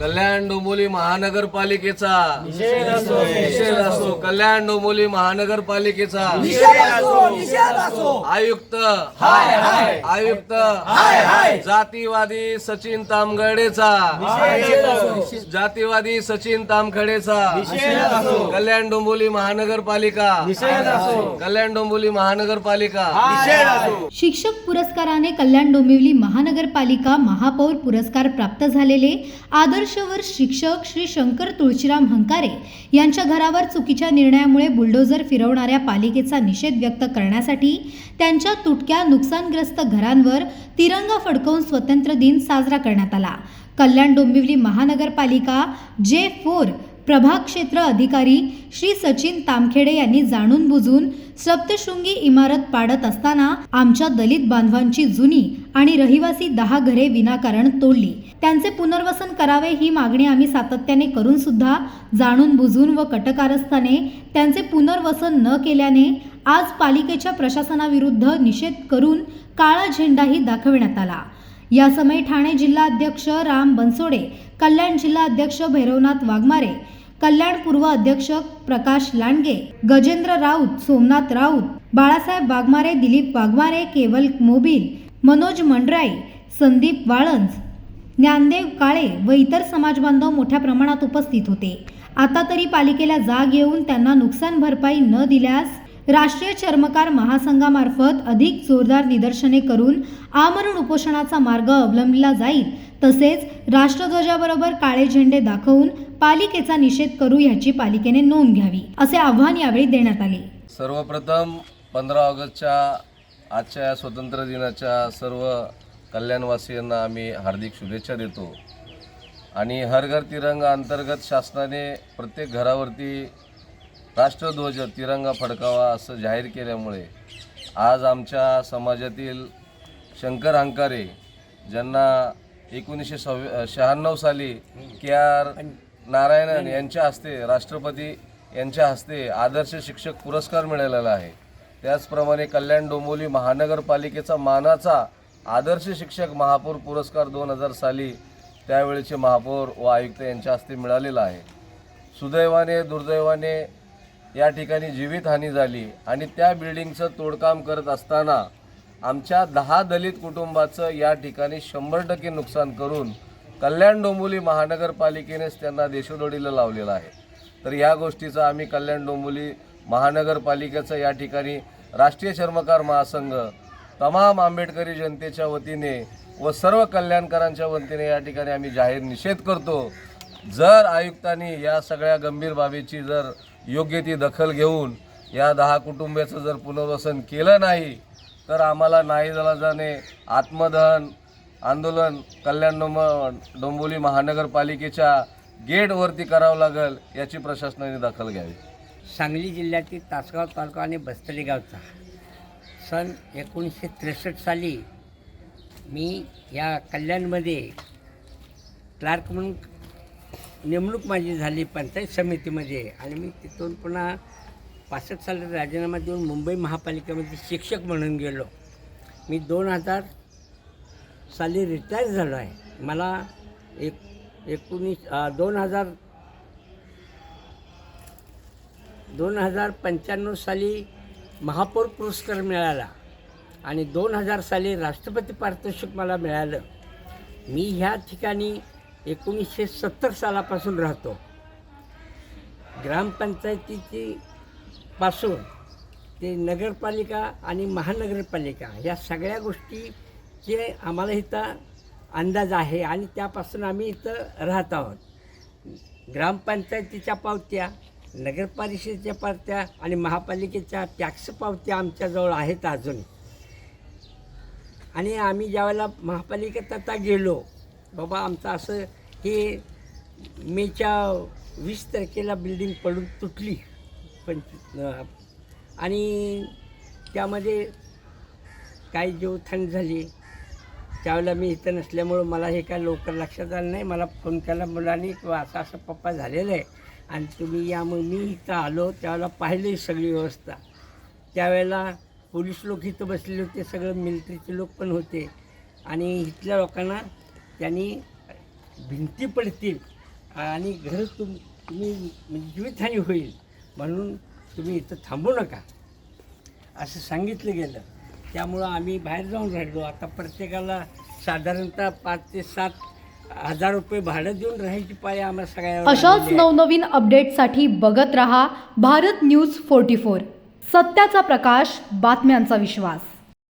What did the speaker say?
कल्याण डोंबिवली महानगरपालिकेचा. निषेध असो. कल्याण डोंबिवली महानगरपालिकेचा. आयुक्त. आयुक्त. जातीवादी सचिन तामगडेचा. जातीवादी सचिन तामखडेचा. कल्याण डोंबिवली महानगरपालिका. कल्याण डोंबिवली महानगरपालिका. शिक्षक पुरस्काराने कल्याण डोंबिवली महानगरपालिका महापौर पुरस्कार प्राप्त झालेले वर्षावर शिक्षक श्री शंकर तुळशीराम हंकारे यांच्या घरावर चुकीच्या निर्णयामुळे बुलडोझर फिरवणाऱ्या पालिकेचा निषेध व्यक्त करण्यासाठी त्यांच्या तुटक्या नुकसानग्रस्त घरांवर तिरंगा फडकवून स्वतंत्र दिन साजरा करण्यात आला. कल्याण डोंबिवली महानगरपालिका जे फोर प्रभाग क्षेत्र अधिकारी श्री सचिन तामखेडे यांनी जाणून बुजून सप्तशृंगी इमारत पाडत असताना आमच्या दलित बांधवांची जुनी आणि रहिवासी दहा घरे विनाकारण तोडली. त्यांचे पुनर्वसन करावे ही मागणी आम्ही सातत्याने करून सुद्धा जाणून बुजून व कटकारस्थाने त्यांचे पुनर्वसन न केल्याने आज पालिकेच्या प्रशासनाविरुद्ध निषेध करून काळा झेंडाही दाखविण्यात आला. यासमयी ठाणे जिल्हा अध्यक्ष राम बनसोडे कल्याण जिल्हा अध्यक्ष भैरवनाथ वाघमारे कल्याण पूर्व अध्यक्ष प्रकाश लांडगे गजेंद्र राऊत सोमनाथ राऊत बाळासाहेब वाघमारे दिलीप वाघमारे केवल मोबिल मनोज मंडराई संदीप वाळंज ज्ञानदेव काळे व इतर समाजबांधव मोठ्या प्रमाणात उपस्थित होते. आता तरी पालिकेला जाग येऊन त्यांना नुकसान भरपाई न दिल्यास राष्ट्रीय चर्मकार महासंघामार्फत अधिक जोरदार निदर्शने करून आमरण उपोषणाचा मार्ग अवलंबला जाईल तसेच राष्ट्रध्वजाबरोबर काळे झेंडे दाखवून पालिकेचा निषेध करू याची पालिकेने नोंद घ्यावी असे आव्हान यावेळी देण्यात आले. सर्वप्रथम पंधरा ऑगस्टच्या आजच्या या स्वातंत्र्य दिनाच्या सर्व कल्याणवासियांना आम्ही हार्दिक शुभेच्छा देतो. आणि हर घर तिरंगा अंतर्गत शासनाने प्रत्येक घरावरती राष्ट्रध्वज तिरंगा फडकावा असं जाहीर केल्यामुळे आज आमच्या समाजातील शंकर अंकारे ज्यांना एकोणीसशे सव्व शहाण्णव साली के आर नारायणन यांच्या हस्ते राष्ट्रपती यांच्या हस्ते आदर्श शिक्षक पुरस्कार मिळालेला आहे. त्याचप्रमाणे कल्याण डोंबिवली महानगरपालिकेचा मानाचा आदर्श शिक्षक महापौर पुरस्कार दोन हजार साली त्यावेळेचे महापौर व आयुक्त यांच्या हस्ते मिळालेला आहे. सुदैवाने दुर्दैवाने या ठिकाणी जीवितहानी झाली आणि त्या बिल्डिंगचं तोडकाम करत असताना आमच्या दहा दलित कुटुंबाचं या ठिकाणी शंभर टक्के नुकसान करून कल्याण डोंबिवली महानगरपालिकेनेच त्यांना देशोदोडीला लावलेलं आहे. तर या गोष्टीचा आम्ही कल्याण डोंबिवली महानगरपालिकेचं या ठिकाणी राष्ट्रीय चर्मकार महासंघ तमाम आंबेडकरी जनतेच्या वतीने व सर्व कल्याणकारांच्या वतीने या ठिकाणी आम्ही जाहीर निषेध करतो. जर आयुक्तांनी या सगळ्या गंभीर बाबीची जर योग्य ती दखल घेऊन या दहा कुटुंबाचं जर पुनर्वसन केलं नाही तर आम्हाला नाही जाणे आत्मदहन आंदोलन कल्याण डोंब डोंबोली महानगरपालिकेच्या गेटवरती करावं लागेल याची प्रशासनाने दखल घ्यावी. सांगली जिल्ह्यातील तासगाव तालुका आणि बस्तली गावचा. सन एकोणीसशे त्रेसष्ट साली मी या कल्याणमध्ये क्लार्क म्हणून नेमणूक माझी झाली पंचायत समितीमध्ये आणि मी तिथून पुन्हा पासष्ट साली राजीनामा देऊन मुंबई महापालिकेमध्ये शिक्षक म्हणून गेलो. मी दोन हजार साली रिटायर झालो आहे. मला एक एकोणीस दोन हजार दोन हजार पंच्याण्णव साली महापौर पुरस्कार मिळाला आणि दोन हजार साली राष्ट्रपती पारितोषिक मला मिळालं. मी ह्या ठिकाणी एकोणीसशे सत्तर सालापासून राहतो. ग्रामपंचायतीची पासून ते नगरपालिका आणि महानगरपालिका या सगळ्या गोष्टीचे आम्हाला इथं अंदाज आहे आणि त्यापासून आम्ही इथं राहत आहोत. ग्रामपंचायतीच्या पावत्या नगरपरिषदेच्या पावत्या आणि महापालिकेच्या टॅक्स पावत्या आमच्याजवळ आहेत अजून. आणि आम्ही ज्यावेळेला महापालिकेत आता गेलो बाबा आमचं असं की मेच्या वीस तारखेला बिल्डिंग पडून तुटली. पंच आणि त्यामध्ये काही थंड झाली. त्यावेळेला मी इथं नसल्यामुळं मला हे काय लवकर लक्षात आलं नाही. मला फोन केला मुलांनी किंवा असं असं पप्पा झालेलं आहे. आणि तुम्ही या मग मी इथं आलो त्यावेळेला पाहिली सगळी व्यवस्था. त्यावेळेला पोलीस लोक इथं बसलेले होते सगळं मिलिटरीचे लोक पण होते. आणि इथल्या लोकांना त्यांनी भिंती पडतील आणि घर तुम तुम्ही म्हणजे जीवितहानी होईल म्हणून तुम्ही इथं थांबू नका. असं सांगितलं गेलं. त्यामुळं आम्ही बाहेर जाऊन राहिलो. आता प्रत्येकाला साधारणतः पाच ते सात हजार रुपये भाडं देऊन राहायची पाळी आम्हाला सगळ्या अशाच नवनवीन अपडेटसाठी बघत रहा भारत न्यूज फोर्टी फोर. सत्याचा प्रकाश बातम्यांचा विश्वास.